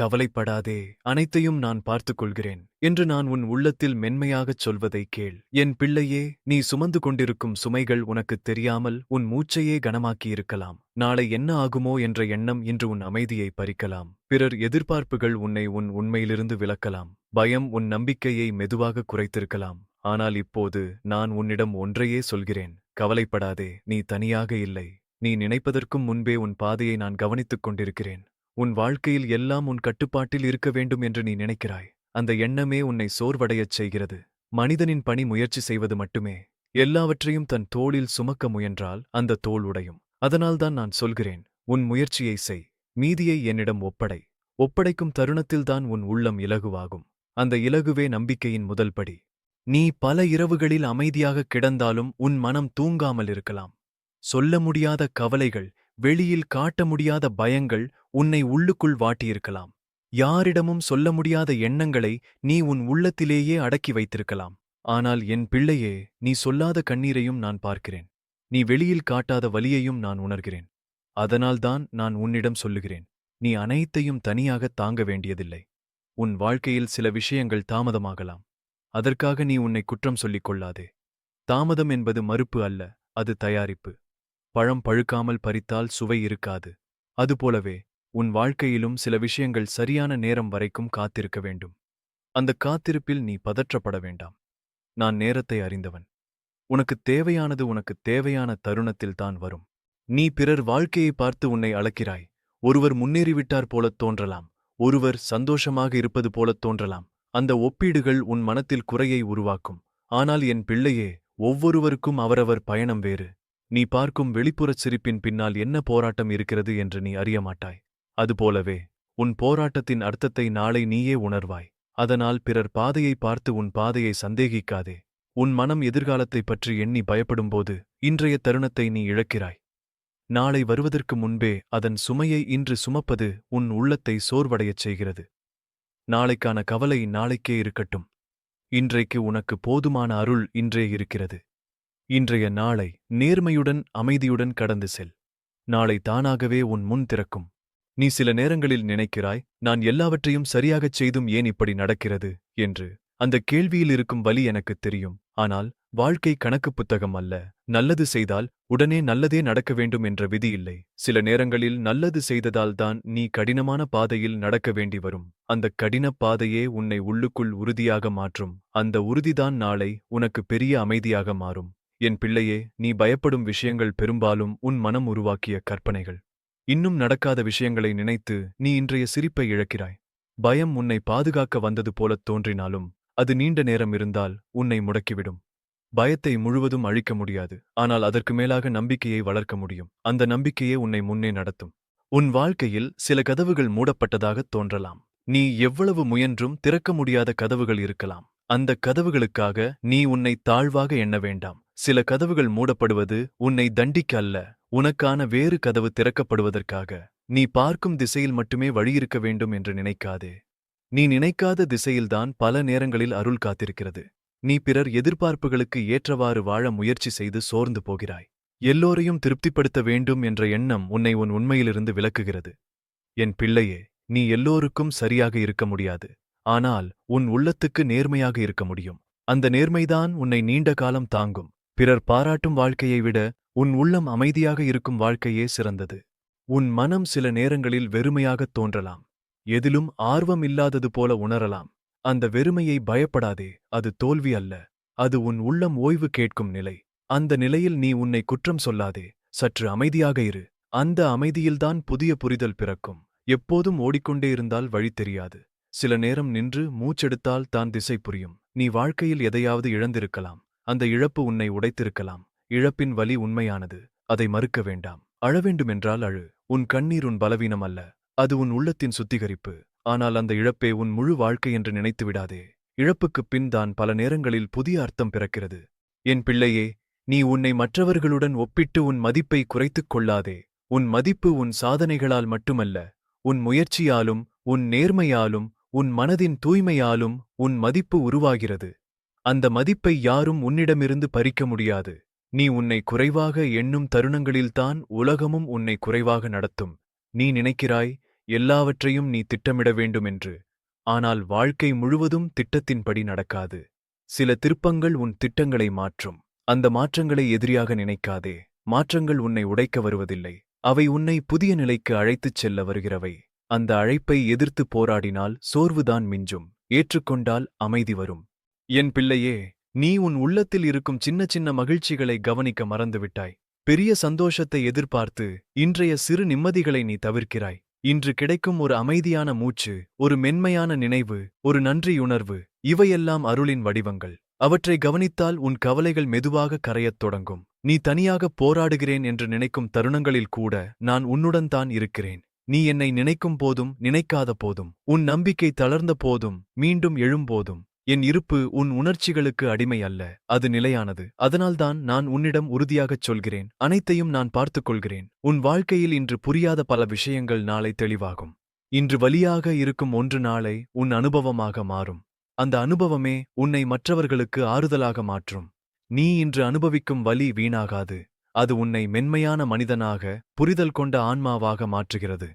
கவலைப்படாதே அனைத்தையும் நான் பார்த்துக் கொள்கிறேன் என்று நான் உன் உள்ளத்தில் மென்மையாகச் சொல்வதை கேள். என் பிள்ளையே நீ சுமந்து கொண்டிருக்கும் சுமைகள் உனக்குத் தெரியாமல் உன் மூச்சையே கனமாக்கியிருக்கலாம். நாளை என்ன ஆகுமோ என்ற எண்ணம் இன்று உன் அமைதியை பறிக்கலாம். பிறர் எதிர்பார்ப்புகள் உன்னை உன் உண்மையிலிருந்து விலக்கலாம். பயம் உன் நம்பிக்கையை மெதுவாக குறைத்திருக்கலாம். ஆனால் இப்போது நான் உன்னிடம் ஒன்றையே சொல்கிறேன். கவலைப்படாதே நீ தனியாக இல்லை. நீ நினைப்பதற்கும் முன்பே உன் பாதையை நான் கவனித்துக் கொண்டிருக்கிறேன். உன் வாழ்க்கையில் எல்லாம் உன் கட்டுப்பாட்டில் இருக்க வேண்டும் என்று நீ நினைக்கிறாய். அந்த எண்ணமே உன்னை சோர்வடையச் செய்கிறது. மனிதனின் பணி முயற்சி செய்வது மட்டுமே. எல்லாவற்றையும் தன் தோளில் சுமக்க முயன்றால் அந்த தோல் உடையும். அதனால்தான் நான் சொல்கிறேன் உன் முயற்சியை செய். மீதியை என்னிடம் ஒப்படை. ஒப்படைக்கும் தருணத்தில்தான் உன் உள்ளம் இலகுவாகும். அந்த இலகுவே நம்பிக்கையின் முதல் படி. நீ பல இரவுகளில் அமைதியாக கிடந்தாலும் உன் மனம் தூங்காமல் இருக்கலாம். சொல்ல முடியாத கவலைகள் வெளியில் காட்ட முடியாத பயங்கள் உன்னை உள்ளுக்குள் வாட்டியிருக்கலாம். யாரிடமும் சொல்ல முடியாத எண்ணங்களை நீ உன் உள்ளத்திலேயே அடக்கி வைத்திருக்கலாம். ஆனால் என் பிள்ளையே நீ சொல்லாத கண்ணீரையும் நான் பார்க்கிறேன். நீ வெளியில் காட்டாத வலியையும் நான் உணர்கிறேன். அதனால்தான் நான் உன்னிடம் சொல்லுகிறேன். நீ அனைத்தையும் தனியாக தாங்க வேண்டியதில்லை. உன் வாழ்க்கையில் சில விஷயங்கள் தாமதமாகலாம். அதற்காக நீ உன்னை குற்றம் சொல்லிக் கொள்ளாதே. தாமதம் என்பது மறுப்பு அல்ல அது தயாரிப்பு. பழம் பழுக்காமல் பறித்தால் சுவை இருக்காது. அதுபோலவே உன் வாழ்க்கையிலும் சில விஷயங்கள் சரியான நேரம் வரைக்கும் காத்திருக்க வேண்டும். அந்த காத்திருப்பில் நீ பதற்றப்பட வேண்டாம். நான் நேரத்தை அறிந்தவன். உனக்கு தேவையானது உனக்கு தேவையான தருணத்தில்தான் வரும். நீ பிறர் வாழ்க்கையை பார்த்து உன்னை அளக்கிறாய் ஒருவர் முன்னேறிவிட்டார் போலத் தோன்றலாம். ஒருவர் சந்தோஷமாக இருப்பது போலத் தோன்றலாம். அந்த ஒப்பீடுகள் உன் மனத்தில் குறையை உருவாக்கும். ஆனால் என் பிள்ளையே ஒவ்வொருவருக்கும் அவரவர் பயணம் வேறு. நீ பார்க்கும் வெளிப்புறச் சிரிப்பின் பின்னால் என்ன போராட்டம் இருக்கிறது என்று நீ அறிய மாட்டாய். அதுபோலவே உன் போராட்டத்தின் அர்த்தத்தை நாளை நீயே உணர்வாய். அதனால் பிறர் பாதையை பார்த்து உன் பாதையை சந்தேகிக்காதே. உன் மனம் எதிர்காலத்தைப் பற்றி எண்ணி பயப்படும்போது இன்றைய தருணத்தை நீ இழக்கிறாய். நாளை வருவதற்கு முன்பே அதன் சுமையை இன்று சுமப்பது உன் உள்ளத்தை சோர்வடையச் செய்கிறது. நாளைக்கான கவலை நாளைக்கே இருக்கட்டும். இன்றைக்கு உனக்கு போதுமான அருள் இன்றே இருக்கிறது. இன்றைய நாளை நேர்மையுடன் அமைதியுடன் கடந்து செல். நாளை தானாகவே உன் முன் திறக்கும். நீ சில நேரங்களில் நினைக்கிறாய் நான் எல்லாவற்றையும் சரியாகச் செய்தும் ஏன் இப்படி நடக்கிறது? என்று. அந்த கேள்வியில் இருக்கும் வலி எனக்குத் தெரியும். ஆனால் வாழ்க்கை கணக்குப் புத்தகம் அல்ல. நல்லது செய்தால் உடனே நல்லதே நடக்க வேண்டும் என்ற விதி இல்லை. சில நேரங்களில் நல்லது செய்ததால்தான் நீ கடினமான பாதையில் நடக்க வேண்டி வரும். அந்த கடினப் பாதையே உன்னை உள்ளுக்குள் உறுதியாக மாற்றும். அந்த உறுதிதான் நாளை உனக்கு பெரிய அமைதியாக மாறும். என் பிள்ளையே நீ பயப்படும் விஷயங்கள் பெரும்பாலும் உன் மனம் உருவாக்கிய கற்பனைகள். இன்னும் நடக்காத விஷயங்களை நினைத்து நீ இன்றைய சிரிப்பை இழக்கிறாய். பயம் உன்னை பாதுகாக்க வந்தது போலத் தோன்றினாலும் அது நீண்ட நேரம் இருந்தால் உன்னை முடக்கிவிடும். பயத்தை முழுவதும் அழிக்க முடியாது ஆனால் அதற்கு மேலாக நம்பிக்கையை வளர்க்க முடியும். அந்த நம்பிக்கையே உன்னை முன்னே நடத்தும். உன் வாழ்க்கையில் சில கதவுகள் மூடப்பட்டதாகத் தோன்றலாம். நீ எவ்வளவு முயன்றும் திறக்க முடியாத கதவுகள் இருக்கலாம். அந்த கதவுகளுக்காக நீ உன்னை தாழ்வாக எண்ண வேண்டாம். சில கதவுகள் மூடப்படுவது உன்னை தண்டிக்க அல்ல உனக்கான வேறு கதவு திறக்கப்படுவதற்காக நீ பார்க்கும் திசையில் மட்டுமே வழியிருக்க வேண்டும் என்று நினைக்காதே. நீ நினைக்காத திசையில்தான் பல நேரங்களில் அருள் காத்திருக்கிறது. நீ பிறர் எதிர்பார்ப்புகளுக்கு ஏற்றவாறு வாழ முயற்சி செய்து சோர்ந்து போகிறாய். எல்லோரையும் திருப்திப்படுத்த வேண்டும் என்ற எண்ணம் உன்னை உன் உண்மையிலிருந்து விலக்குகிறது. என் பிள்ளையே நீ எல்லோருக்கும் சரியாக இருக்க முடியாது. ஆனால் உன் உள்ளத்துக்கு நேர்மையாக இருக்க முடியும். அந்த நேர்மைதான் உன்னை நீண்ட காலம் தாங்கும். பிறர் பாராட்டும் வாழ்க்கையை விட உன் உள்ளம் அமைதியாக இருக்கும் வாழ்க்கையே சிறந்தது. உன் மனம் சில நேரங்களில் வெறுமையாகத் தோன்றலாம். எதிலும் ஆர்வம் இல்லாதது போல உணரலாம். அந்த வெறுமையை பயப்படாதே அது தோல்வி அல்ல. அது உன் உள்ளம் ஓய்வு கேட்கும் நிலை. அந்த நிலையில் நீ உன்னை குற்றம் சொல்லாதே. சற்று அமைதியாக இரு. அந்த அமைதியில்தான் புதிய புரிதல் பிறக்கும். எப்போதும் ஓடிக்கொண்டே இருந்தால் வழி தெரியாது. சில நேரம் நின்று மூச்செடுத்தால் தான் திசை புரியும். நீ வாழ்க்கையில் எதையாவது இழந்திருக்கலாம். அந்த இழப்பு உன்னை உடைத்திருக்கலாம். இழப்பின் வலி உண்மையானது அதை மறுக்க வேண்டாம். அழவேண்டுமென்றால் அழு. உன் கண்ணீர் உன் பலவீனம் அல்ல. அது உன் உள்ளத்தின் சுத்திகரிப்பு. ஆனால் அந்த இழப்பே உன் முழு வாழ்க்கை என்று நினைத்து விடாதே. இழப்புக்குப் பின் தான் பல நேரங்களில் புதிய அர்த்தம் பிறக்கிறது. என் பிள்ளையே நீ உன்னை மற்றவர்களுடன் ஒப்பிட்டு உன் மதிப்பை குறைத்துக் கொள்ளாதே. உன் மதிப்பு உன் சாதனைகளால் மட்டுமல்ல. உன் முயற்சியாலும் உன் நேர்மையாலும் உன் மனதின் தூய்மையாலும் உன் மதிப்பு உருவாகிறது. அந்த மதிப்பை யாரும் உன்னிடமிருந்து பறிக்க முடியாது. நீ உன்னை குறைவாக எண்ணும் தருணங்களில்தான் உலகமும் உன்னை குறைவாக நடத்தும். நீ நினைக்கிறாய் எல்லாவற்றையும் நீ திட்டமிட வேண்டும் என்று. ஆனால் வாழ்க்கை முழுவதும் திட்டத்தின்படி நடக்காது. சில திருப்பங்கள் உன் திட்டங்களை மாற்றும். அந்த மாற்றங்களை எதிரியாக நினைக்காதே. மாற்றங்கள் உன்னை உடைக்க வருவதில்லை. அவை உன்னை புதிய நிலைக்கு அழைத்துச் செல்ல வருகிறவை. அந்த அழைப்பை எதிர்த்து போராடினால் சோர்வுதான் மிஞ்சும். ஏற்றுக்கொண்டால் அமைதி வரும். என் பிள்ளையே நீ உன் உள்ளத்தில் இருக்கும் சின்ன சின்ன மகிழ்ச்சிகளை கவனிக்க மறந்துவிட்டாய். பெரிய சந்தோஷத்தை எதிர்பார்த்து இன்றைய சிறு நிம்மதிகளை நீ தவிர்க்கிறாய். இன்று கிடைக்கும் ஒரு அமைதியான மூச்சு ஒரு மென்மையான நினைவு ஒரு நன்றியுணர்வு இவையெல்லாம் அருளின் வடிவங்கள். அவற்றை கவனித்தால் உன் கவலைகள் மெதுவாக கரையத் தொடங்கும். நீ தனியாக போராடுகிறேன் என்று நினைக்கும் தருணங்களில் கூட நான் உன்னுடன் தான் இருக்கிறேன். நீ என்னை நினைக்கும் போதும் நினைக்காத போதும் உன் நம்பிக்கை தளர்ந்த போதும் மீண்டும் எழும்போதும் என் இருப்பு உன் உணர்ச்சிகளுக்கு அடிமை அல்ல அது நிலையானது. அதனால்தான் நான் உன்னிடம் உறுதியாகச் சொல்கிறேன் அனைத்தையும் நான் பார்த்துக் கொள்கிறேன் உன் வாழ்க்கையில் இன்று புரியாத பல விஷயங்கள் நாளை தெளிவாகும். இன்று வலியாக இருக்கும் ஒன்று நாளை உன் அனுபவமாக மாறும். அந்த அனுபவமே உன்னை மற்றவர்களுக்கு ஆறுதலாக மாற்றும். நீ இன்று அனுபவிக்கும் வலி வீணாகாது. அது உன்னை மென்மையான மனிதனாக புரிதல் கொண்ட ஆன்மாவாக மாற்றுகிறது.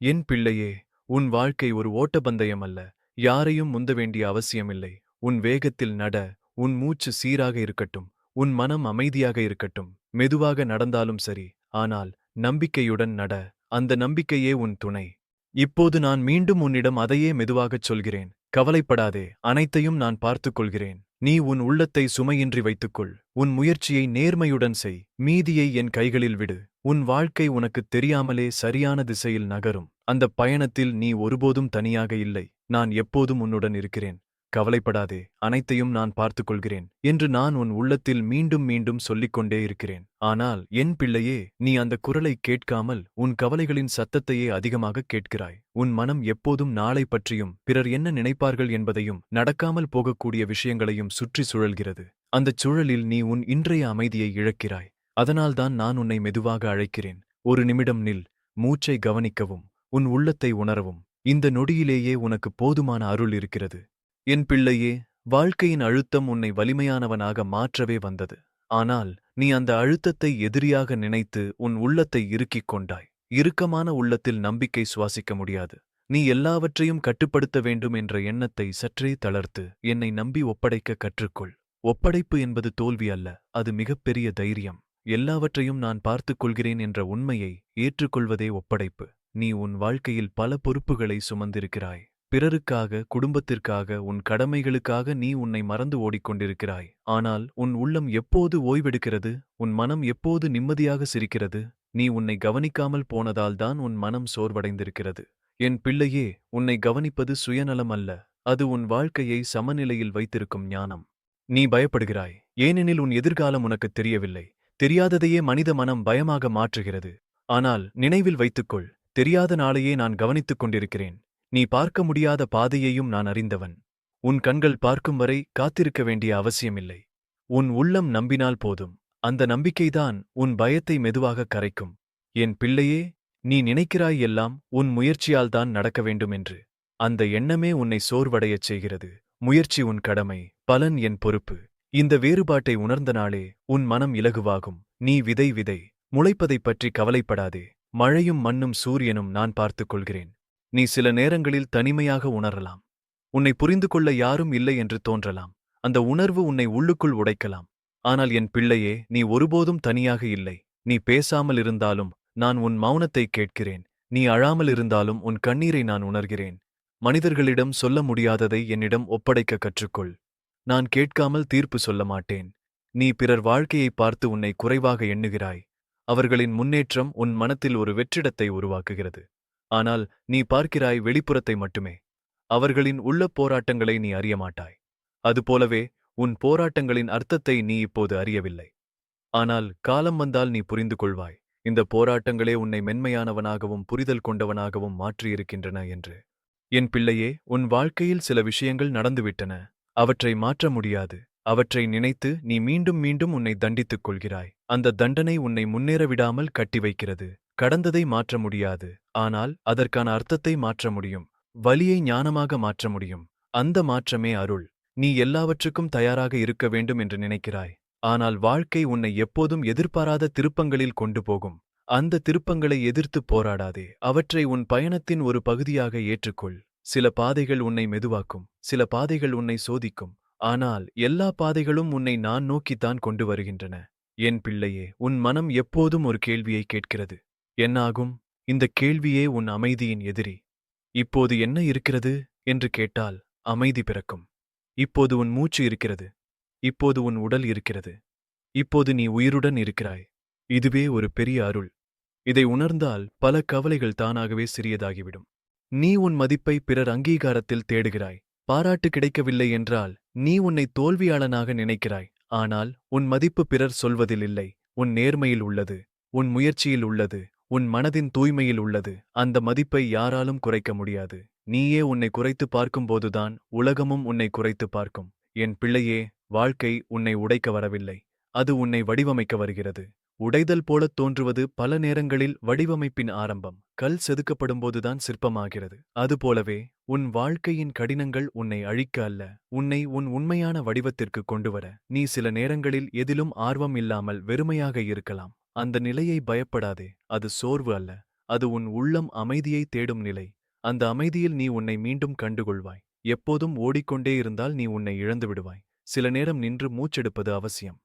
என் பிள்ளையே உன் வாழ்க்கை ஒரு ஓட்டப்பந்தயம் அல்ல யாரையும் முந்த வேண்டிய அவசியமில்லை. உன் வேகத்தில் நட உன் மூச்சு சீராக இருக்கட்டும் உன் மனம் அமைதியாக இருக்கட்டும் மெதுவாக நடந்தாலும் சரி ஆனால் நம்பிக்கையுடன் நட அந்த நம்பிக்கையே உன் துணை. இப்போது நான் மீண்டும் உன்னிடம் அதையே மெதுவாகச் சொல்கிறேன் கவலைப்படாதே அனைத்தையும் நான் பார்த்துக் கொள்கிறேன். நீ உன் உள்ளத்தை சுமையின்றி வைத்துக்கொள் உன் முயற்சியை நேர்மையுடன் செய் மீதியை என் கைகளில் விடு. உன் வாழ்க்கை உனக்குத் தெரியாமலே சரியான திசையில் நகரும் அந்தப் பயணத்தில் நீ ஒருபோதும் தனியாக இல்லை நான் எப்போதும் உன்னுடன் இருக்கிறேன். கவலைப்படாதே அனைத்தையும் நான் பார்த்துக் கொள்கிறேன் என்று நான் உன் உள்ளத்தில் மீண்டும் மீண்டும் சொல்லிக்கொண்டே இருக்கிறேன். ஆனால் என் பிள்ளையே நீ அந்த குரலை கேட்காமல் உன் கவலைகளின் சத்தத்தையே அதிகமாக கேட்கிறாய். உன் மனம் எப்போதும் நாளை பற்றியும் பிறர் என்ன நினைப்பார்கள் என்பதையும் நடக்காமல் போகக்கூடிய விஷயங்களையும் சுற்றி சுழல்கிறது. அந்தச் சுழலில் நீ உன் இன்றைய அமைதியை இழக்கிறாய். அதனால்தான் நான் உன்னை மெதுவாக அழைக்கிறேன். ஒரு நிமிடம் நில் மூச்சை கவனிக்கவும் உன் உள்ளத்தை உணரவும். இந்த நொடியிலேயே உனக்கு போதுமான அருள் இருக்கிறது. என் பிள்ளையே வாழ்க்கையின் அழுத்தம் உன்னை வலிமையானவனாக மாற்றவே வந்தது. ஆனால் நீ அந்த அழுத்தத்தை எதிரியாக நினைத்து உன் உள்ளத்தை இறுக்கிக் கொண்டாய். இறுக்கமான உள்ளத்தில் நம்பிக்கை சுவாசிக்க முடியாது. நீ எல்லாவற்றையும் கட்டுப்படுத்த வேண்டும் என்ற எண்ணத்தை சற்றே தளர்த்து என்னை நம்பி ஒப்படைக்க கற்றுக்கொள். ஒப்படைப்பு என்பது தோல்வி அல்ல அது மிகப்பெரிய தைரியம். எல்லாவற்றையும் நான் பார்த்துக் கொள்கிறேன் என்ற உண்மையை ஏற்றுக்கொள்வதே ஒப்படைப்பு. நீ உன் வாழ்க்கையில் பல பொறுப்புகளை சுமந்திருக்கிறாய். பிறருக்காக குடும்பத்திற்காக உன் கடமைகளுக்காக நீ உன்னை மறந்து ஓடிக்கொண்டிருக்கிறாய். ஆனால் உன் உள்ளம் எப்போது ஓய்வெடுக்கிறது? உன் மனம் எப்போது நிம்மதியாக சிரிக்கிறது? நீ உன்னை கவனிக்காமல் போனதால்தான் உன் மனம் சோர்வடைந்திருக்கிறது. என் பிள்ளையே உன்னை கவனிப்பது சுயநலம் அல்ல. அது உன் வாழ்க்கையை சமநிலையில் வைத்திருக்கும் ஞானம். நீ பயப்படுகிறாய். ஏனெனில் உன் எதிர்காலம் உனக்குத் தெரியவில்லை. தெரியாததையே மனித மனம் பயமாக மாற்றுகிறது. ஆனால் நினைவில் வைத்துக்கொள். தெரியாத நாளையே நான் கவனித்துக் கொண்டிருக்கிறேன். நீ பார்க்க முடியாத பாதையையும் நான் அறிந்தவன். உன் கண்கள் பார்க்கும் வரை காத்திருக்க வேண்டிய அவசியமில்லை. உன் உள்ளம் நம்பினால் போதும். அந்த நம்பிக்கைதான் உன் பயத்தை மெதுவாக கரைக்கும். என் பிள்ளையே நீ நினைக்கிறாய் எல்லாம் உன் முயற்சியால்தான் நடக்க வேண்டும் என்று. அந்த எண்ணமே உன்னை சோர்வடையச் செய்கிறது. முயற்சி உன் கடமை பலன் என் பொறுப்பு. இந்த வேறுபாட்டை உணர்ந்த நாளே உன் மனம் இலகுவாகும். நீ விதை விதை முளைப்பதைப் பற்றி கவலைப்படாதே. மழையும் மண்ணும் சூரியனும் நான் பார்த்துக் கொள்கிறேன். நீ சில நேரங்களில் தனிமையாக உணரலாம். உன்னை புரிந்து கொள்ள யாரும் இல்லை என்று தோன்றலாம். அந்த உணர்வு உன்னை உள்ளுக்குள் உடைக்கலாம். ஆனால் என் பிள்ளையே நீ ஒருபோதும் தனியாக இல்லை. நீ பேசாமல் இருந்தாலும் நான் உன் மௌனத்தை கேட்கிறேன். நீ அழாமல் இருந்தாலும் உன் கண்ணீரை நான் உணர்கிறேன். மனிதர்களிடம் சொல்ல முடியாததை என்னிடம் ஒப்படைக்க கற்றுக்கொள். நான் கேட்காமல் தீர்ப்பு சொல்ல மாட்டேன். நீ பிறர் வாழ்க்கையை பார்த்து உன்னை குறைவாக எண்ணுகிறாய். அவர்களின் முன்னேற்றம் உன் மனத்தில் ஒரு வெற்றிடத்தை உருவாக்குகிறது. ஆனால் நீ பார்க்கிறாய் வெளிப்புறத்தை மட்டுமே. அவர்களின் உள்ள போராட்டங்களை நீ அறிய மாட்டாய் அதுபோலவே உன் போராட்டங்களின் அர்த்தத்தை நீ இப்போது அறியவில்லை. ஆனால் காலம் வந்தால் நீ புரிந்து கொள்வாய் இந்த போராட்டங்களே உன்னை மென்மையானவனாகவும் புரிதல் கொண்டவனாகவும் மாற்றியிருக்கின்றன என்று. என் பிள்ளையே உன் வாழ்க்கையில் சில விஷயங்கள் நடந்துவிட்டன. அவற்றை மாற்ற முடியாது. அவற்றை நினைத்து நீ மீண்டும் மீண்டும் உன்னை தண்டித்துக் கொள்கிறாய். அந்த தண்டனை உன்னை முன்னேற விடாமல் கட்டி வைக்கிறது. கடந்ததை மாற்ற முடியாது. ஆனால் அதற்கான அர்த்தத்தை மாற்ற முடியும். வலியை ஞானமாக மாற்ற முடியும். அந்த மாற்றமே அருள். நீ எல்லாவற்றுக்கும் தயாராக இருக்க வேண்டும் என்று நினைக்கிறாய். ஆனால் வாழ்க்கை உன்னை எப்போதும் எதிர்பாராத திருப்பங்களில் கொண்டு போகும். அந்த திருப்பங்களை எதிர்த்துப் போராடாதே. அவற்றை உன் பயணத்தின் ஒரு பகுதியாக ஏற்றுக்கொள். சில பாதைகள் உன்னை மெதுவாக்கும். சில பாதைகள் உன்னை சோதிக்கும். ஆனால் எல்லா பாதைகளும் உன்னை நான் நோக்கித்தான் கொண்டு வருகின்றன. என் பிள்ளையே உன் மனம் எப்போதும் ஒரு கேள்வியை கேட்கிறது. என்னாகும்? இந்த கேள்வியே உன் அமைதியின் எதிரி. இப்போது என்ன இருக்கிறது? என்று கேட்டால் அமைதி பிறக்கும். இப்போது உன் மூச்சு இருக்கிறது. இப்போது உன் உடல் இருக்கிறது. இப்போது நீ உயிருடன் இருக்கிறாய். இதுவே ஒரு பெரிய அருள். இதை உணர்ந்தால் பல கவலைகள் தானாகவே சிறியதாகிவிடும். நீ உன் மதிப்பை பிறர் அங்கீகாரத்தில் தேடுகிறாய். பாராட்டு கிடைக்கவில்லை என்றால் நீ உன்னை தோல்வியாளனாக நினைக்கிறாய். ஆனால் உன் மதிப்பு பிறர் சொல்வதில் இல்லை. உன் நேர்மையில் உள்ளது. உன் முயற்சியில் உள்ளது. உன் மனதின் தூய்மையில் உள்ளது. அந்த மதிப்பை யாராலும் குறைக்க முடியாது. நீயே உன்னை குறைத்து பார்க்கும்போதுதான் உலகமும் உன்னை குறைத்து பார்க்கும். என் பிள்ளையே வாழ்க்கை உன்னை உடைக்க வரவில்லை. அது உன்னை வடிவமைக்க வருகிறது. உடைதல் போலத் தோன்றுவது பல நேரங்களில் வடிவமைப்பின் ஆரம்பம். கல் செதுக்கப்படும்போதுதான் சிற்பமாகிறது. அதுபோலவே உன் வாழ்க்கையின் கடினங்கள் உன்னை அழிக்க அல்ல. உன்னை உன் உண்மையான வடிவத்திற்கு கொண்டுவர நீ சில நேரங்களில் எதிலும் ஆர்வம் இல்லாமல் வெறுமையாக இருக்கலாம். அந்த நிலையை பயப்படாதே அது சோர்வு அல்ல. அது உன் உள்ளம் அமைதியை தேடும் நிலை. அந்த அமைதியில் நீ உன்னை மீண்டும் கண்டுகொள்வாய். எப்போதும் ஓடிக்கொண்டே இருந்தால் நீ உன்னை இழந்து விடுவாய். சில நேரம் நின்று மூச்செடுப்பது அவசியம்.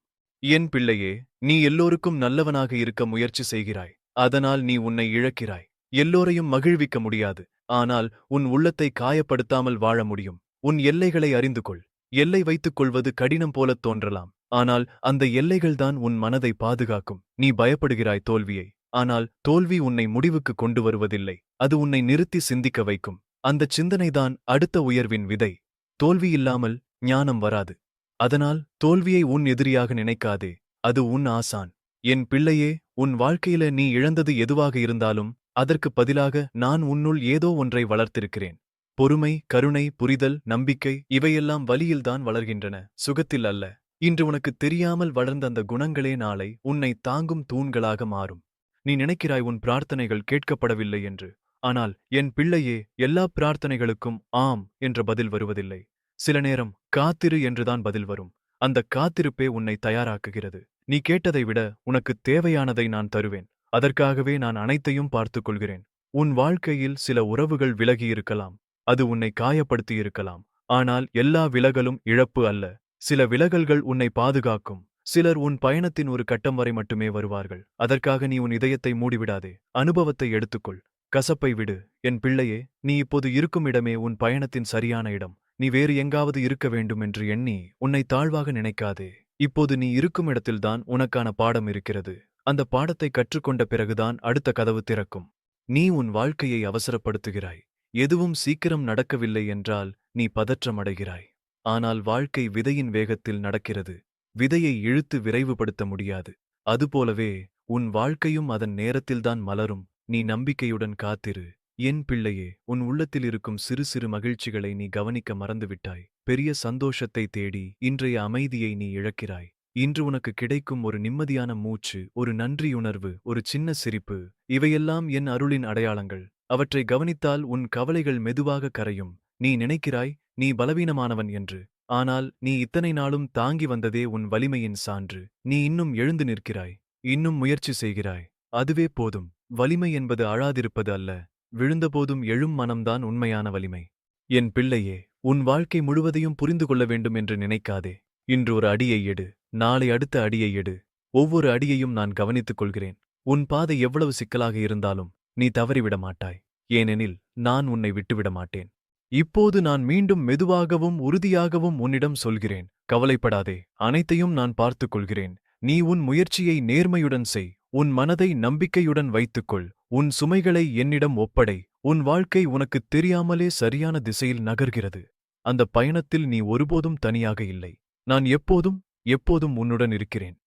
என் பிள்ளையே நீ எல்லோருக்கும் நல்லவனாக இருக்க முயற்சி செய்கிறாய். அதனால் நீ உன்னை இழக்கிறாய். எல்லோரையும் மகிழ்விக்க முடியாது. ஆனால் உன் உள்ளத்தை காயப்படுத்தாமல் வாழ முடியும். உன் எல்லைகளை அறிந்து கொள். எல்லை வைத்துக் கொள்வது கடினம் போலத் தோன்றலாம். ஆனால் அந்த எல்லைகள்தான் உன் மனதை பாதுகாக்கும். நீ பயப்படுகிறாய் தோல்வியை. ஆனால் தோல்வி உன்னை முடிவுக்கு கொண்டு வருவதில்லை. அது உன்னை நிறுத்தி சிந்திக்க வைக்கும். அந்தச் சிந்தனைதான் அடுத்த உயர்வின் விதை. தோல்வி இல்லாமல் ஞானம் வராது. அதனால் தோல்வியை உன் எதிரியாக நினைக்காதே. அது உன் ஆசான். என் பிள்ளையே உன் வாழ்க்கையில நீ இழந்தது எதுவாக இருந்தாலும் அதற்குப் பதிலாக நான் உன்னுள் ஏதோ ஒன்றை வளர்த்திருக்கிறேன். பொறுமை கருணை புரிதல் நம்பிக்கை இவையெல்லாம் வலியில்தான் வளர்கின்றன. சுகத்தில் அல்ல. இன்று உனக்கு தெரியாமல் வளர்ந்த அந்த குணங்களே நாளை உன்னை தாங்கும் தூண்களாக மாறும். நீ நினைக்கிறாய் உன் பிரார்த்தனைகள் கேட்கப்படவில்லை என்று. ஆனால் என் பிள்ளையே எல்லா பிரார்த்தனைகளுக்கும் ஆம் என்ற பதில் வருவதில்லை. சில நேரம் காத்திரு என்றுதான் பதில் வரும். அந்த காத்திருப்பே உன்னை தயாராக்குகிறது. நீ கேட்டதை விட உனக்கு தேவையானதை நான் தருவேன். அதற்காகவே நான் அனைத்தையும் பார்த்துக் கொள்கிறேன். உன் வாழ்க்கையில் சில உறவுகள் விலகியிருக்கலாம் அது உன்னை காயப்படுத்தியிருக்கலாம். ஆனால் எல்லா விலகலும் இழப்பு அல்ல. சில விலகல்கள் உன்னை பாதுகாக்கும். சிலர் உன் பயணத்தின் ஒரு கட்டம் வரை மட்டுமே வருவார்கள். அதற்காக நீ உன் இதயத்தை மூடிவிடாதே. அனுபவத்தை எடுத்துக்கொள். கசப்பை விடு. என் பிள்ளையே நீ இப்போது இருக்கும் இடமே உன் பயணத்தின் சரியான இடம். நீ வேறு எங்காவது இருக்க வேண்டும் என்று எண்ணி உன்னை தாழ்வாக நினைக்காதே. இப்போது நீ இருக்கும் இடத்தில்தான் உனக்கான பாடம் இருக்கிறது. அந்த பாடத்தை கற்றுக்கொண்ட பிறகுதான் அடுத்த கதவு திறக்கும். நீ உன் வாழ்க்கையை அவசரப்படுத்துகிறாய். எதுவும் சீக்கிரம் நடக்கவில்லை என்றால் நீ பதற்றமடைகிறாய். ஆனால் வாழ்க்கை விதையின் வேகத்தில் நடக்கிறது. விதையை இழுத்து விரைவுபடுத்த முடியாது. அதுபோலவே உன் வாழ்க்கையும் அதன் நேரத்தில்தான் மலரும். நீ நம்பிக்கையுடன் காத்திரு. என் பிள்ளையே உன் உள்ளத்தில் இருக்கும் சிறு சிறு மகிழ்ச்சிகளை நீ கவனிக்க மறந்துவிட்டாய். பெரிய சந்தோஷத்தை தேடி இன்றைய அமைதியை நீ இழக்கிறாய். இன்று உனக்கு கிடைக்கும் ஒரு நிம்மதியான மூச்சு ஒரு நன்றியுணர்வு ஒரு சின்ன சிரிப்பு இவையெல்லாம் என் அருளின் அடையாளங்கள். அவற்றை கவனித்தால் உன் கவலைகள் மெதுவாக கரையும். நீ நினைக்கிறாய் நீ பலவீனமானவன் என்று. ஆனால் நீ இத்தனை நாளும் தாங்கி வந்ததே உன் வலிமையின் சான்று. நீ இன்னும் எழுந்து நிற்கிறாய் இன்னும் முயற்சி செய்கிறாய். அதுவே போதும். வலிமை என்பது அழாதிருப்பது அல்ல. விழுந்தபோதும் எழும் மனம்தான் உண்மையான வலிமை. என் பிள்ளையே உன் வாழ்க்கை முழுவதையும் புரிந்து கொள்ள வேண்டும் என்று நினைக்காதே. இன்று ஒரு அடியை எடு நாளை அடுத்த அடியை எடு. ஒவ்வொரு அடியையும் நான் கவனித்துக் கொள்கிறேன். உன் பாதை எவ்வளவு சிக்கலாக இருந்தாலும் நீ தவறிவிட மாட்டாய் ஏனெனில் நான் உன்னை விட்டுவிட மாட்டேன் இப்போது நான் மீண்டும் மெதுவாகவும் உறுதியாகவும் உன்னிடம் சொல்கிறேன். கவலைப்படாதே அனைத்தையும் நான் பார்த்துக் கொள்கிறேன் நீ உன் முயற்சியை நேர்மையுடன் செய். உன் மனதை நம்பிக்கையுடன் வைத்துக்கொள். உன் சுமைகளை என்னிடம் ஒப்படை. உன் வாழ்க்கை உனக்குத் தெரியாமலே சரியான திசையில் நகர்கிறது. அந்த பயணத்தில் நீ ஒருபோதும் தனியாக இல்லை. நான் எப்போதும் எப்போதும் உன்னுடன் இருக்கிறேன்.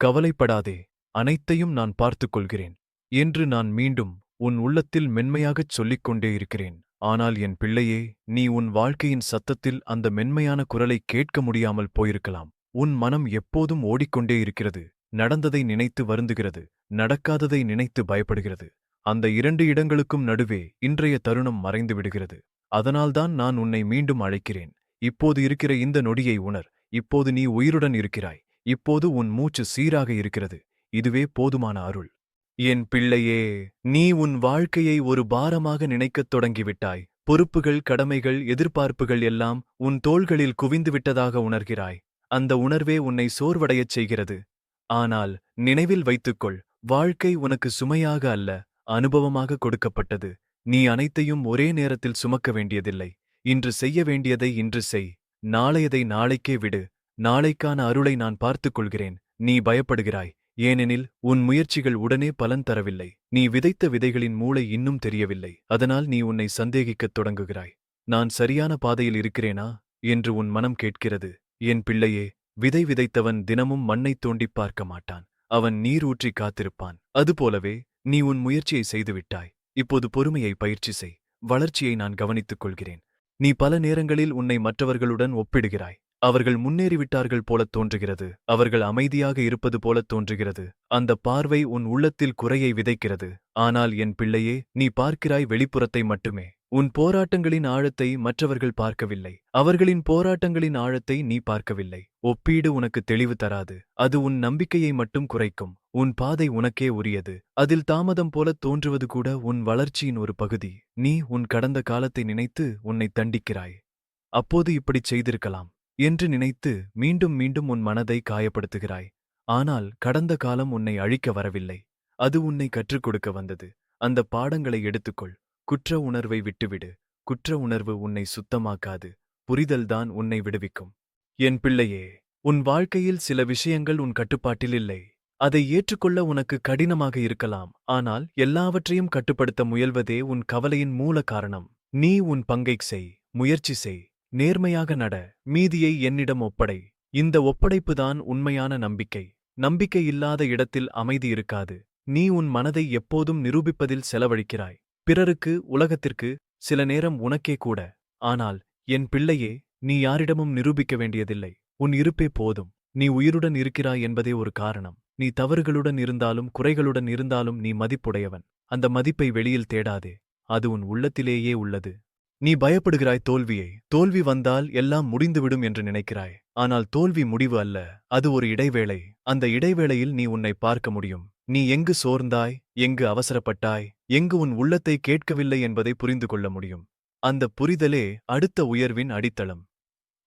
கவலைப்படாதே அனைத்தையும் நான் பார்த்துக் கொள்கிறேன் என்று நான் மீண்டும் உன் உள்ளத்தில் மென்மையாகச் சொல்லிக் கொண்டே இருக்கிறேன். ஆனால் என் பிள்ளையே நீ உன் வாழ்க்கையின் சத்தத்தில் அந்த மென்மையான குரலை கேட்க முடியாமல் போயிருக்கலாம். உன் மனம் எப்போதும் ஓடிக்கொண்டே இருக்கிறது. நடந்ததை நினைத்து வருந்துகிறது. நடக்காததை நினைத்து பயப்படுகிறது. அந்த இரண்டு இடங்களுக்கும் நடுவே இன்றைய தருணம் மறைந்து விடுகிறது. அதனால்தான் நான் உன்னை மீண்டும் அழைக்கிறேன். இப்போது இருக்கிற இந்த நொடியை உணர். இப்போது நீ உயிருடன் இருக்கிறாய். இப்போது உன் மூச்சு சீராக இருக்கிறது. இதுவே போதுமான அருள். என் பிள்ளையே நீ உன் வாழ்க்கையை ஒரு பாரமாக நினைக்கத் தொடங்கிவிட்டாய். பொறுப்புகள் கடமைகள் எதிர்பார்ப்புகள் எல்லாம் உன் தோள்களில் குவிந்துவிட்டதாக உணர்கிறாய். அந்த உணர்வே உன்னை சோர்வடையச் செய்கிறது. ஆனால் நினைவில் வைத்துக்கொள் வாழ்க்கை உனக்கு சுமையாக அல்ல அனுபவமாக கொடுக்கப்பட்டது. நீ அனைத்தையும் ஒரே நேரத்தில் சுமக்க வேண்டியதில்லை. இன்று செய்ய வேண்டியதை இன்று செய். நாளையதை நாளைக்கே விடு. நாளைக்கான அருளை நான் பார்த்துக் கொள்கிறேன் நீ பயப்படுகிறாய். ஏனெனில் உன் முயற்சிகள் உடனே பலன் தரவில்லை. நீ விதைத்த விதைகளின் மூளை இன்னும் தெரியவில்லை. அதனால் நீ உன்னை சந்தேகிக்கத் தொடங்குகிறாய். நான் சரியான பாதையில் இருக்கிறேனா? என்று உன் மனம் கேட்கிறது. என் பிள்ளையே விதை விதைத்தவன் தினமும் மண்ணைத் தோண்டிப் பார்க்க மாட்டான். அவன் நீர் காத்திருப்பான். அதுபோலவே நீ உன் முயற்சியை செய்துவிட்டாய். இப்போது பொறுமையை பயிற்சி செய். வளர்ச்சியை நான் கவனித்துக் கொள்கிறேன். நீ பல நேரங்களில் உன்னை மற்றவர்களுடன் ஒப்பிடுகிறாய். அவர்கள் முன்னேறிவிட்டார்கள் போலத் தோன்றுகிறது. அவர்கள் அமைதியாக இருப்பது போலத் தோன்றுகிறது. அந்த பார்வை உன் உள்ளத்தில் குறையை விதைக்கிறது. ஆனால் என் பிள்ளையே நீ பார்க்கிறாய் வெளிப்புறத்தை மட்டுமே. உன் போராட்டங்களின் ஆழத்தை மற்றவர்கள் பார்க்கவில்லை. அவர்களின் போராட்டங்களின் ஆழத்தை நீ பார்க்கவில்லை. ஒப்பீடு உனக்கு தெளிவு தராது. அது உன் நம்பிக்கையை மட்டும் குறைக்கும். உன் பாதை உனக்கே உரியது. அதில் தாமதம் போலத் தோன்றுவது கூட உன் வளர்ச்சியின் ஒரு பகுதி. நீ உன் கடந்த காலத்தை நினைத்து உன்னை தண்டிக்கிறாய். அப்போது இப்படிச் செய்திருக்கலாம். என்று நினைத்து மீண்டும் மீண்டும் உன் மனதை காயப்படுத்துகிறாய். ஆனால் கடந்த காலம் உன்னை அழிக்க வரவில்லை. அது உன்னை கற்றுக் கொடுக்க வந்தது. அந்த பாடங்களை எடுத்துக்கொள். குற்ற உணர்வை விட்டுவிடு. குற்ற உணர்வு உன்னை சுத்தமாக்காது. புரிதல்தான் உன்னை விடுவிக்கும். என் பிள்ளையே உன் வாழ்க்கையில் சில விஷயங்கள் உன் கட்டுப்பாட்டில் இல்லை. அதை ஏற்றுக்கொள்ள உனக்கு கடினமாக இருக்கலாம். ஆனால் எல்லாவற்றையும் கட்டுப்படுத்த முயல்வதே உன் கவலையின் மூல காரணம். நீ உன் பங்கைச் செய். முயற்சி செய். நேர்மையாக நட மீதியை என்னிடம் ஒப்படை. இந்த ஒப்படைப்புதான் உண்மையான நம்பிக்கை. நம்பிக்கை இல்லாத இடத்தில் அமைதி இருக்காது. நீ உன் மனதை எப்போதும் நிரூபிப்பதில் செலவழிக்கிறாய். பிறருக்கு உலகத்திற்கு சில நேரம் உனக்கே கூட. ஆனால் என் பிள்ளையே நீ யாரிடமும் நிரூபிக்க வேண்டியதில்லை. உன் இருப்பே போதும். நீ உயிருடன் இருக்கிறாய் என்பதே ஒரு காரணம். நீ தவறுகளுடன் இருந்தாலும் குறைகளுடன் இருந்தாலும் நீ மதிப்புடையவன். அந்த மதிப்பை வெளியில் தேடாதே. அது உன் உள்ளத்திலேயே உள்ளது. நீ பயப்படுகிறாய் தோல்வியை. தோல்வி வந்தால் எல்லாம் முடிந்துவிடும் என்று நினைக்கிறாய். ஆனால் தோல்வி முடிவு அல்ல. அது ஒரு இடைவேளை. அந்த இடைவேளையில் நீ உன்னை பார்க்க முடியும். நீ எங்கு சோர்ந்தாய்? எங்கு அவசரப்பட்டாய்? எங்கு உன் உள்ளத்தை கேட்கவில்லை என்பதை புரிந்து கொள்ள முடியும். அந்த புரிதலே அடுத்த உயர்வின் அடித்தளம்.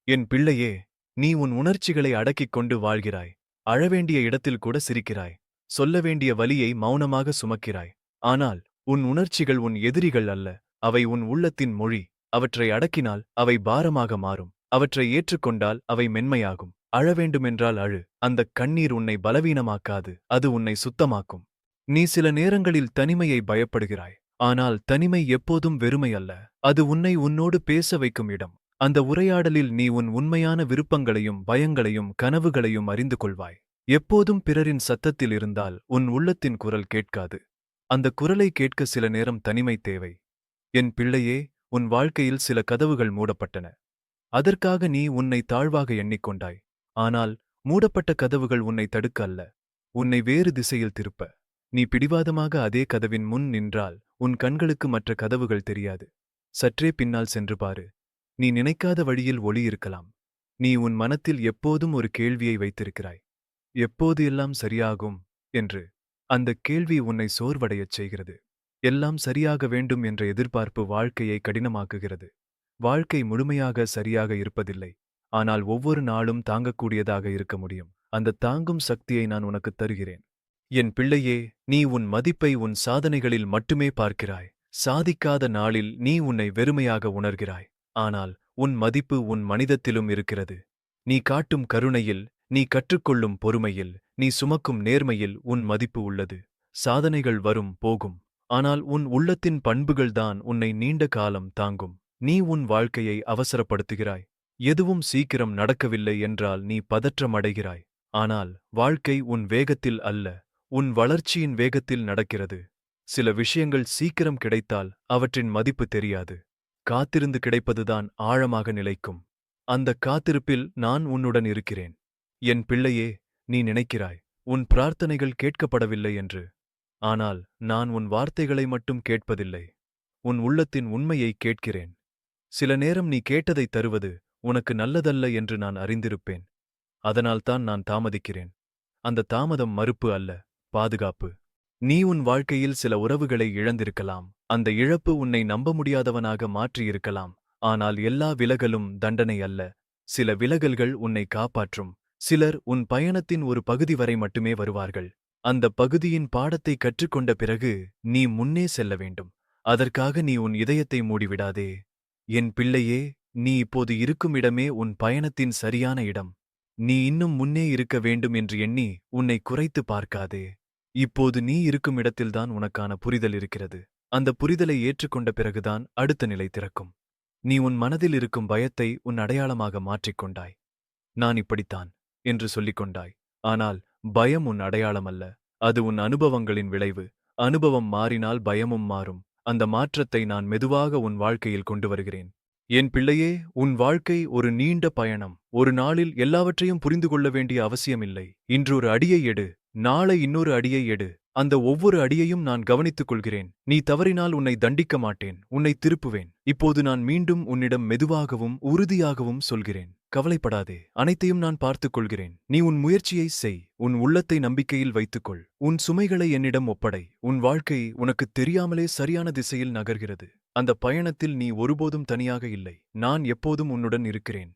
என் பிள்ளையே நீ உன் உணர்ச்சிகளை அடக்கிக் கொண்டு வாழ்கிறாய். அழவேண்டிய இடத்தில் கூட சிரிக்கிறாய். சொல்ல வேண்டிய வலியை மௌனமாக சுமக்கிறாய். ஆனால் உன் உணர்ச்சிகள் உன் எதிரிகள் அல்ல. அவை உன் உள்ளத்தின் மொழி அவற்றை அடக்கினால் அவை பாரமாக மாறும். அவற்றை ஏற்றுக்கொண்டால் அவை மென்மையாகும். அழவேண்டுமென்றால் அழு. அந்தக் கண்ணீர் உன்னை பலவீனமாக்காது. அது உன்னை சுத்தமாக்கும். நீ சில நேரங்களில் தனிமையை பயப்படுகிறாய். ஆனால் தனிமை எப்போதும் வெறுமை அல்ல. அது உன்னை உன்னோடு பேச வைக்கும் இடம். அந்த உரையாடலில் நீ உன் உண்மையான விருப்பங்களையும் பயங்களையும் கனவுகளையும் அறிந்து கொள்வாய். எப்போதும் பிறரின் சத்தத்தில் இருந்தால் உன் உள்ளத்தின் குரல் கேட்காது. அந்த குரலை கேட்க சில நேரம் தனிமை தேவை. என் பிள்ளையே உன் வாழ்க்கையில் சில கதவுகள் மூடப்பட்டன. அதற்காக நீ உன்னை தாழ்வாக எண்ணிக்கொண்டாய். ஆனால் மூடப்பட்ட கதவுகள் உன்னை தடுக்க அல்ல. உன்னை வேறு திசையில் திருப்ப. நீ பிடிவாதமாக அதே கதவின் முன் நின்றால் உன் கண்களுக்கு மற்ற கதவுகள் தெரியாது. சற்றே பின்னால் சென்று பாரு. நீ நினைக்காத வழியில் ஒளி இருக்கலாம். நீ உன் மனத்தில் எப்போதும் ஒரு கேள்வியை வைத்திருக்கிறாய். எப்போது எல்லாம் சரியாகும்? என்று. அந்த கேள்வி உன்னை சோர்வடையச் செய்கிறது. எல்லாம் சரியாக வேண்டும் என்ற எதிர்பார்ப்பு வாழ்க்கையை கடினமாக்குகிறது. வாழ்க்கை முழுமையாக சரியாக இருப்பதில்லை. ஆனால் ஒவ்வொரு நாளும் தாங்கக்கூடியதாக இருக்க முடியும். அந்த தாங்கும் சக்தியை நான் உனக்குத் தருகிறேன். என் பிள்ளையே நீ உன் மதிப்பை உன் சாதனைகளில் மட்டுமே பார்க்கிறாய். சாதிக்காத நாளில் நீ உன்னை வெறுமையாக உணர்கிறாய். ஆனால் உன் மதிப்பு உன் மனிதத்திலும் இருக்கிறது. நீ காட்டும் கருணையில் நீ கற்றுக்கொள்ளும் பொறுமையில் நீ சுமக்கும் நேர்மையில் உன் மதிப்பு உள்ளது. சாதனைகள் வரும் போகும். ஆனால் உன் உள்ளத்தின் பண்புகள்தான் உன்னை நீண்ட காலம் தாங்கும். நீ உன் வாழ்க்கையை அவசரப்படுத்துகிறாய். எதுவும் சீக்கிரம் நடக்கவில்லை என்றால் நீ பதற்றமடைகிறாய். ஆனால் வாழ்க்கை உன் வேகத்தில் அல்ல உன் வளர்ச்சியின் வேகத்தில் நடக்கிறது. சில விஷயங்கள் சீக்கிரம் கிடைத்தால் அவற்றின் மதிப்பு தெரியாது. காத்திருந்து கிடைப்பதுதான் ஆழமாக நிலைக்கும். அந்த காத்திருப்பில் நான் உன்னுடன் இருக்கிறேன். என் பிள்ளையே நீ நினைக்கிறாய் உன் பிரார்த்தனைகள் கேட்கப்படவில்லை என்று. ஆனால் நான் உன் வார்த்தைகளை மட்டும் கேட்பதில்லை உன் உள்ளத்தின் உண்மையை கேட்கிறேன். சில நேரம் நீ கேட்டதைத் தருவது உனக்கு நல்லதல்ல என்று நான் அறிந்திருப்பேன். அதனால்தான் நான் தாமதிக்கிறேன். அந்த தாமதம் மறுப்பு அல்ல பாதுகாப்பு. நீ உன் வாழ்க்கையில் சில உறவுகளை இழந்திருக்கலாம். அந்த இழப்பு உன்னை நம்ப முடியாதவனாக மாற்றியிருக்கலாம். ஆனால் எல்லா விலகலும் தண்டனை அல்ல. சில விலகல்கள் உன்னை காப்பாற்றும். சிலர் உன் பயணத்தின் ஒரு பகுதி வரை மட்டுமே வருவார்கள். அந்த பகுதியின் பாடத்தை கற்றுக்கொண்ட பிறகு நீ முன்னே செல்ல வேண்டும். அதற்காக நீ உன் இதயத்தை மூடிவிடாதே. என் பிள்ளையே நீ இப்போது இருக்கும் இடமே உன் பயணத்தின் சரியான இடம். நீ இன்னும் முன்னே இருக்க வேண்டும் என்று எண்ணி உன்னை குறைத்து பார்க்காதே. இப்போது நீ இருக்கும் இடத்தில்தான் உனக்கான புரிதல் இருக்கிறது. அந்த புரிதலை ஏற்றுக்கொண்ட பிறகுதான் அடுத்த நிலை திறக்கும். நீ உன் மனதில் இருக்கும் பயத்தை உன் அடையாளமாக மாற்றிக்கொண்டாய் நான் இப்படித்தான் என்று சொல்லிக் கொண்டாய். ஆனால் பயம் உன் அடையாளம் அல்ல. அது உன் அனுபவங்களின் விளைவு. அனுபவம் மாறினால் பயமும் மாறும். அந்த மாற்றத்தை நான் மெதுவாக உன் வாழ்க்கையில் கொண்டு வருகிறேன். என் பிள்ளையே உன் வாழ்க்கை ஒரு நீண்ட பயணம். ஒரு நாளில் எல்லாவற்றையும் புரிந்து கொள்ள வேண்டிய அவசியமில்லை. இன்று ஒரு அடியை எடு. நாளை இன்னொரு அடியை எடு. அந்த ஒவ்வொரு அடியையும் நான் கவனித்துக் கொள்கிறேன் நீ தவறினால் உன்னை தண்டிக்க மாட்டேன். உன்னை திருப்புவேன். இப்போது நான் மீண்டும் உன்னிடம் மெதுவாகவும் உறுதியாகவும் சொல்கிறேன். கவலைப்படாதே. அனைத்தையும் நான் பார்த்துக் கொள்கிறேன் நீ உன் முயற்சியை செய். உன் உள்ளத்தை நம்பிக்கையில் வைத்துக்கொள். உன் சுமைகளை என்னிடம் ஒப்படை. உன் வாழ்க்கை உனக்கு தெரியாமலே சரியான திசையில் நகர்கிறது. அந்த பயணத்தில் நீ ஒருபோதும் தனியாக இல்லை. நான் எப்போதும் உன்னுடன் இருக்கிறேன்.